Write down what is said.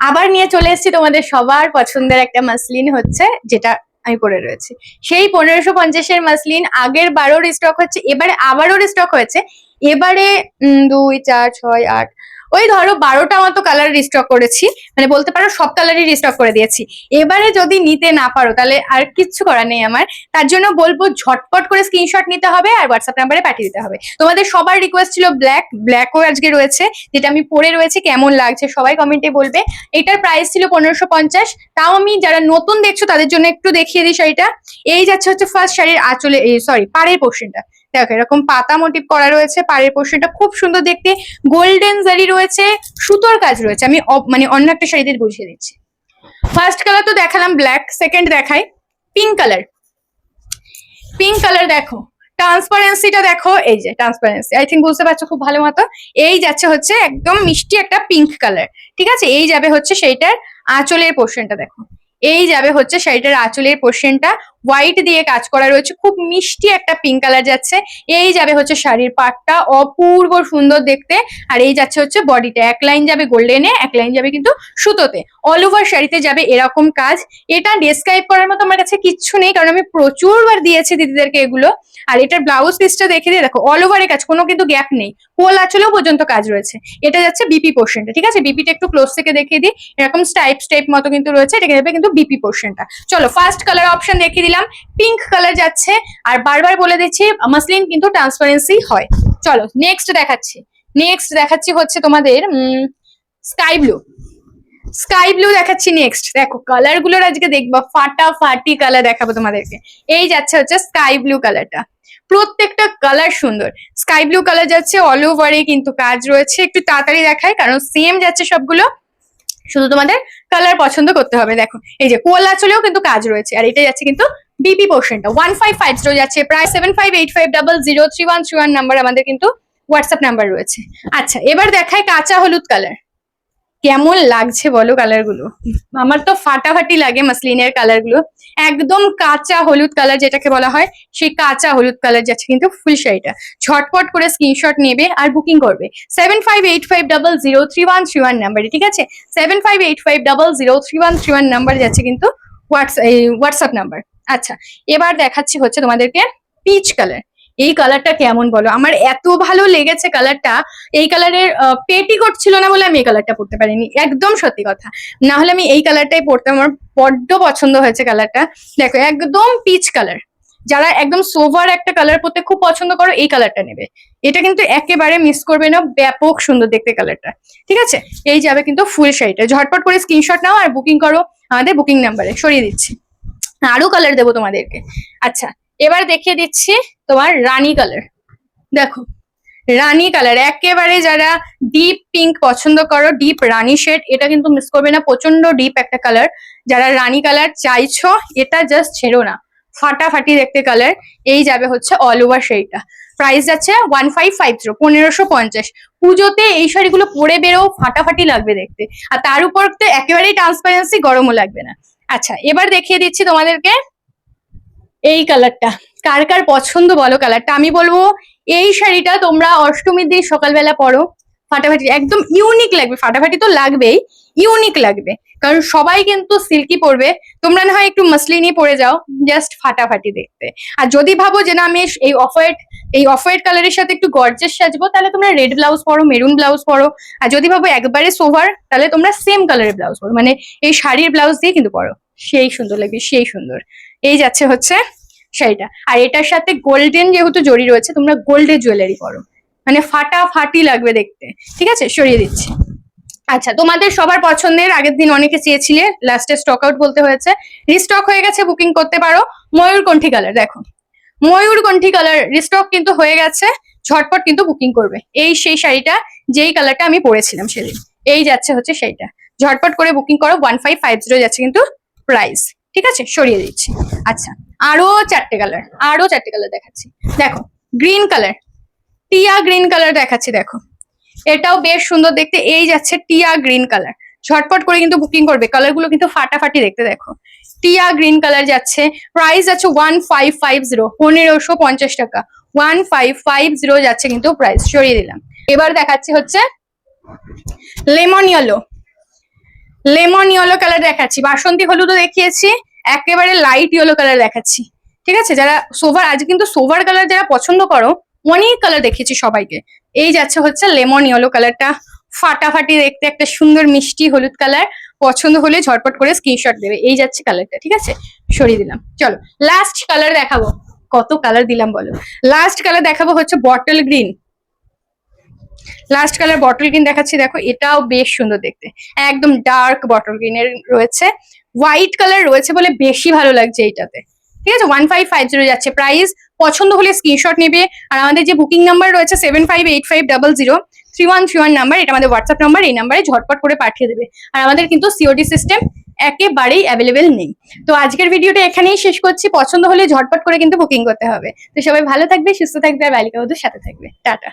আবার নিয়ে চলে এসেছি তোমাদের সবার পছন্দের একটা মাসলিন হচ্ছে, যেটা আমি পরে রয়েছে। সেই পনেরোশো পঞ্চাশের মাসলিন আগের বারোর স্টক হচ্ছে, এবারে আবারও স্টক হয়েছে। এবারে দুই, চার, ছয়, আট ওই ধরো বারোটা মতো কালার রিস্টক করেছি মানে বলতে পারো সব কালারই রিস্টক করে দিয়েছি। এবারে যদি নিতে না পারো, তাহলে আর কিচ্ছু করার নেই আমার। তার জন্য বলব ঝটপট করে স্ক্রিনশট নিতে হবে আর হোয়াটসঅ্যাপ নাম্বারে পাঠিয়ে দিতে হবে। তোমাদের সবার রিকোয়েস্ট ছিল ব্ল্যাক ব্ল্যাকও আজকে রয়েছে, যেটা আমি পরে রয়েছে, কেমন লাগছে সবাই কমেন্টে বলবে। এটার প্রাইস ছিল পনেরোশো পঞ্চাশ, তাও আমি যারা নতুন দেখছ তাদের জন্য একটু দেখিয়ে দিই শাড়িটা। এই যাচ্ছে হচ্ছে ফার্স্ট শাড়ির আঁচলে সরি পাড়ের পোর্শনটা দেখো, এরকম পাতা মোটিভ করা রয়েছে, পাড়ের পোর্শনটা খুব সুন্দর দেখতে। গোল্ডেন জারি রয়েছে, সুতোর কাজ রয়েছে। আমি মানে অন্য একটা শাড়িতে বুঝিয়ে দিচ্ছি। ফার্স্ট কালার তো দেখালাম ব্ল্যাক সেকেন্ড দেখাই পিঙ্ক কালার পিঙ্ক কালার দেখো ট্রান্সপারেন্সিটা দেখো, এই যে ট্রান্সপারেন্সি আই থিঙ্ক বুঝতে পারছ খুব ভালো মতো। এই যাচ্ছে হচ্ছে একদম মিষ্টি একটা পিঙ্ক কালার ঠিক আছে? এই যাবে হচ্ছে সেইটার আঁচলের পোর্শনটা দেখো। এই যাবে হচ্ছে শাড়িটার আঁচলের পোর্শনটা হোয়াইট দিয়ে কাজ করা রয়েছে। খুব মিষ্টি একটা পিঙ্ক কালার যাচ্ছে। এই যাবে হচ্ছে শাড়ির পাটটা। অপূর্ব সুন্দর দেখতে। আর এই যাচ্ছে হচ্ছে বডিটা এক লাইন যাবে গোল্ডেনে এক লাইন যাবে কিন্তু সুতোতে। অল ওভার শাড়িতে যাবে এরকম কাজ। এটা ডেসক্রাইব করার মতো আমার কাছে কিচ্ছু নেই, কারণ আমি প্রচুর বার দিয়েছি দিদিদেরকে এগুলো। আর এটার ব্লাউজ পিসটা দেখে দিয়ে দেখো অল ওভারে কাজ, কোনো কিন্তু গ্যাপ নেই। কোল আঁচলেও পর্যন্ত কাজ রয়েছে। এটা যাচ্ছে বিপি পোর্শনটা ঠিক আছে? বিপিটা একটু ক্লোজ থেকে দেখিয়ে দিই। এরকম স্টাইপ স্টাইপ মতো কিন্তু রয়েছে। এটা যাবে কিন্তু বিপি পোর্শনটা চলো ফার্স্ট কালার অপশন দেখিয়ে দিলাম পিঙ্ক কালার যাচ্ছে। আর বারবার বলে দিচ্ছি মাসলিন কিন্তু ট্রান্সপারেন্সি হয়। চলো নেক্সট দেখাচ্ছি। নেক্সট দেখাচ্ছি হচ্ছে তোমাদের স্কাই ব্লু স্কাই ব্লু দেখাচ্ছি নেক্সট দেখো কালারগুলোর আজকে দেখবা, ফাটাফাটি কালার দেখাবো তোমাদেরকে। এই যাচ্ছে হচ্ছে স্কাই ব্লু কালারটা প্রত্যেকটা কালার সুন্দর। স্কাই ব্লু কালার যাচ্ছে অল ওভারে কিন্তু কাজ রয়েছে। একটু তাড়াতাড়ি দেখায় কারণ সেম যাচ্ছে সবগুলো। শুধু তোমাদের কালার পছন্দ করতে হবে, দেখো। এই যে কোলা চলেও কিন্তু কাজ রয়েছে, আর এটা যাচ্ছে কিন্তু বিপি পোর্শনটা ওয়ান ফাইভ ফাইভ জিরো যাচ্ছে, প্রায় seven five eight five double zero three one three one number আমাদের কিন্তু হোয়াটসঅ্যাপ নাম্বার রয়েছে। আচ্ছা এবার দেখায় কাঁচা হলুদ কালার কেমন লাগছে বলো কালারগুলো? আমার তো ফাটাফাটি লাগে মাসলিনের কালারগুলো। একদম কাঁচা হলুদ কালার যেটাকে বলা হয়, সেই কাঁচা হলুদ কালার যাচ্ছে কিন্তু ফুল শাড়িটা। ঝটপট করে স্ক্রিনশট নেবে আর বুকিং করবে। Seven five eight five double zero three one three one নাম্বারে ঠিক আছে? Seven five eight five double zero three one three one number যাচ্ছে কিন্তু হোয়াটসঅ্যাপ নাম্বার আচ্ছা এবার দেখাচ্ছি হচ্ছে তোমাদেরকে পিচ কালার এই কালারটা কেমন বলো? আমার এত ভালো লেগেছে কালারটা এই কালারের পেটিকোট ছিল না বলে আমি এই কালারটা পরতে পারিনি। একদম সত্যি কথা। না হলে আমি এই কালারটাই পরতাম আমার বড্ড পছন্দ হয়েছে কালারটা দেখো, একদম পিচ কালার যারা একদম সোভার একটা কালার পরতে খুব পছন্দ করো, এই কালারটা নেবে। এটা কিন্তু একেবারে মিস করবে না। ব্যাপক সুন্দর দেখতে কালারটা ঠিক আছে? এই যাবে কিন্তু ফুল শাড়িটা ঝটপট করে স্ক্রিনশট নাও আর বুকিং করো আমাদের বুকিং নাম্বারে সরিয়ে দিচ্ছি। আরও কালার দেবো তোমাদেরকে। আচ্ছা এবার দেখিয়ে দিচ্ছি তোমার রানী কালার দেখো, রানী কালার একেবারে যারা ডিপ পিঙ্ক পছন্দ করো ডিপ রানী শেড এটা কিন্তু মিস করবে না প্রচণ্ড ডিপ একটা কালার যারা রানী কালার চাইছো, এটা জাস্ট ছেড়ো না। ফাটাফাটি দেখতে কালার এই যাবে হচ্ছে অল ওভার সেইটা প্রাইস যাচ্ছে ওয়ান ফাইভ ফাইভ জিরো পনেরোশো পঞ্চাশ। পুজোতে এই শাড়িগুলো পরে বেরো ফাটাফাটি লাগবে দেখতে। আর তার উপর তো একেবারেই ট্রান্সপারেন্সি গরমও লাগবে না। আচ্ছা এবার দেখিয়ে দিচ্ছি তোমাদেরকে এই কালারটা কার কার পছন্দ বলো কালারটা আমি বলব, এই শাড়িটা তোমরা অষ্টমীর দিন সকালবেলা পরো। ফাটাফাটি, একদম ইউনিক লাগবে। ফাটাফাটি তো লাগবেই ইউনিক লাগবে। কারণ সবাই কিন্তু সিল্কি পরবে। তোমরা না হয় একটু মাসলিনি পরে যাও জাস্ট ফাটাফাটি দেখতে। আর যদি ভাবো যে না, আমি এই অফ হোয়াইট এই অফ হোয়াইট কালারের সাথে একটু গর্জেস সাজবো, তাহলে তোমরা রেড ব্লাউজ পরো মেরুন ব্লাউজ পরো। আর যদি ভাবো একবারে সোভার তাহলে তোমরা সেম কালারের ব্লাউজ পরো। মানে এই শাড়ির ব্লাউজ দিয়ে কিন্তু পরো। সেই সুন্দর লাগবে সেই সুন্দর। এই যাচ্ছে হচ্ছে শাড়িটা। আর এটার সাথে গোল্ডেন যেহেতু জড়ি রয়েছে, তোমরা গোল্ডের জুয়েলারি করো মানে ফাটাফাটি লাগবে দেখতে। ঠিক আছে? সরিয়ে দিচ্ছি। আচ্ছা তোমাদের সবার পছন্দের, আগের দিন অনেকে চেয়েছিলে, লাস্টে স্টক আউট বলতে হয়েছে। রিস্টক হয়ে গেছে বুকিং করতে পারো। ময়ূরকণ্ঠী কালার দেখো। ময়ূরকণ্ঠী কালার রিস্টক কিন্তু হয়ে গেছে, ঝটপট কিন্তু বুকিং করবে। এই সেই শাড়িটা, যেই কালারটা আমি পরেছিলাম সেদিন। এই যাচ্ছে হচ্ছে সেইটা ঝটপট করে বুকিং করো ওয়ান ফাইভ ফাইভ জিরো যাচ্ছে কিন্তু প্রাইস ঠিক আছে? সরিয়ে দিচ্ছি। আচ্ছা আরও চারটে কালার আরও চারটে কালার দেখাচ্ছি। দেখো গ্রিন কালার টিয়া গ্রিন কালার দেখাচ্ছি, দেখো। এটাও বেশ সুন্দর দেখতে, এই যাচ্ছে টিয়া গ্রিন কালার ঝটপট করে কিন্তু বুকিং করবে কালারগুলো কিন্তু ফাটাফাটি দেখতে দেখো। টিয়া গ্রিন কালার যাচ্ছে প্রাইস আছে ওয়ান ফাইভ ফাইভ জিরো পনেরোশো পঞ্চাশ টাকা। ওয়ান ফাইভ ফাইভ জিরো যাচ্ছে কিন্তু প্রাইস সরিয়ে দিলাম। এবার দেখাচ্ছি হচ্ছে lemon yellow lemon yellow colour দেখাচ্ছি। বাসন্তী হলুদও দেখিয়েছি, একেবারে লাইট ইয়েলো কালার দেখাচ্ছি। ঠিক আছে? যারা সোভার আজ কিন্তু সোভার কালার যারা পছন্দ করো, অনেক কালার দেখিয়েছি সবাইকে। এই যাচ্ছে হচ্ছে লেমন ইয়েলো কালারটা ফাটাফাটি দেখতে একটা সুন্দর মিষ্টি হলুদ কালার পছন্দ হলে ঝটপট করে স্ক্রিনশট দেবে। এই যাচ্ছে কালারটা ঠিক আছে? সরিয়ে দিলাম। চলো লাস্ট কালার দেখাবো। কত কালার দিলাম বলো? লাস্ট কালার দেখাবো হচ্ছে bottle green last colour bottle green দেখাচ্ছি। দেখো, এটাও বেশ সুন্দর দেখতে। একদম ডার্ক বটল গ্রিনের রয়েছে। হোয়াইট কালার রয়েছে বলে বেশি ভালো লাগছে এইটাতে। ঠিক আছে? ওয়ান ফাইভ ফাইভ জিরো যাচ্ছে। প্রাইস পছন্দ হলে স্ক্রিনশট নেবে। আর আমাদের যে বুকিং নাম্বার রয়েছে seven five eight five double zero three one three one number এটা আমাদের হোয়াটসঅ্যাপ নাম্বার এই নাম্বারে ঝটপট করে পাঠিয়ে দেবে। আর আমাদের কিন্তু সিওডি সিস্টেম একেবারেই অ্যাভেলেবেল নেই। তো আজকের ভিডিওটা এখানেই শেষ করছি। পছন্দ হলে ঝটপট করে কিন্তু বুকিং করতে হবে। তো সবাই ভালো থাকবে, সুস্থ থাকবে, আর বালিকা বধুর সাথে থাকবে। টাটা।